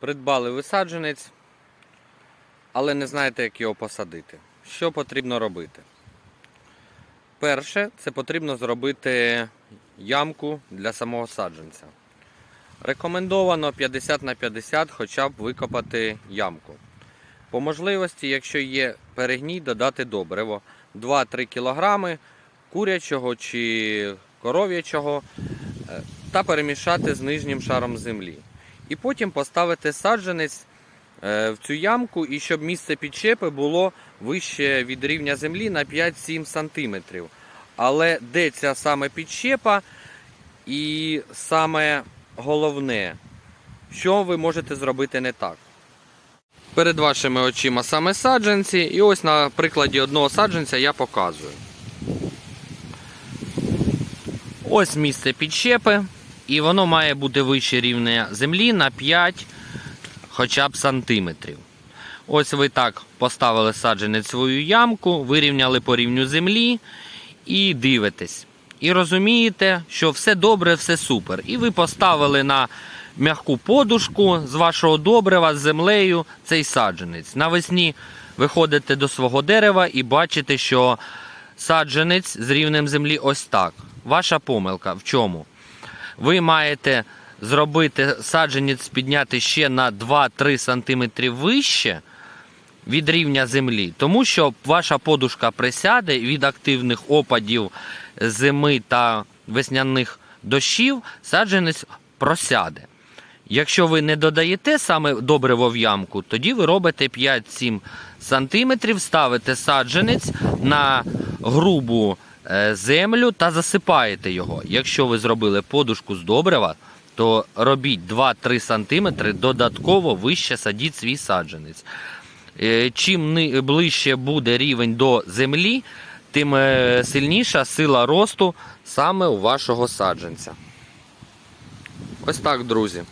Придбали висадженець, але не знаєте, як його посадити. Що потрібно робити? Перше, це потрібно зробити ямку для самого саджанця. Рекомендовано 50 на 50 хоча б викопати ямку. По можливості, якщо є перегній, додати добриво 2-3 кг курячого чи коров'ячого е, та перемішати з нижнім шаром землі. І потім поставити саджанець е, в цю ямку, і щоб місце підчепи було вище від рівня землі на 5-7 см. Але де ця саме підчепа і саме головне, що ви можете зробити не так. Перед вашими очима саме саджанці, і ось на прикладі одного саджанця я показую. Ось місце підщепи, і воно має бути вище рівня землі на 5 хоча б сантиметрів. Ось ви так поставили саджанець свою ямку, вирівняли по рівню землі і дивитесь. І розумієте, що все добре, все супер. І ви поставили на м'яку подушку з вашого добрива з землею цей саджанець. Навесні виходите до свого дерева і бачите, що саджанець з рівнем землі ось так. Ваша помилка в чому? Ви маєте зробити саджанець підняти ще на 2-3 см вище від рівня землі, тому що ваша подушка присяде від активних опадів зими та весняних дощів, саджанець просяде. Якщо ви не додаєте саме добриво в ямку, тоді ви робите 5-7 см, ставите саджанець на грубу землю та засипаєте його. Якщо ви зробили подушку з добрива, то робіть 2-3 см, додатково вище садіть свій саджанець. Е, Чим ближче буде рівень до землі, тим е, сильніша сила росту саме у вашого саджанця. Ось так, друзі.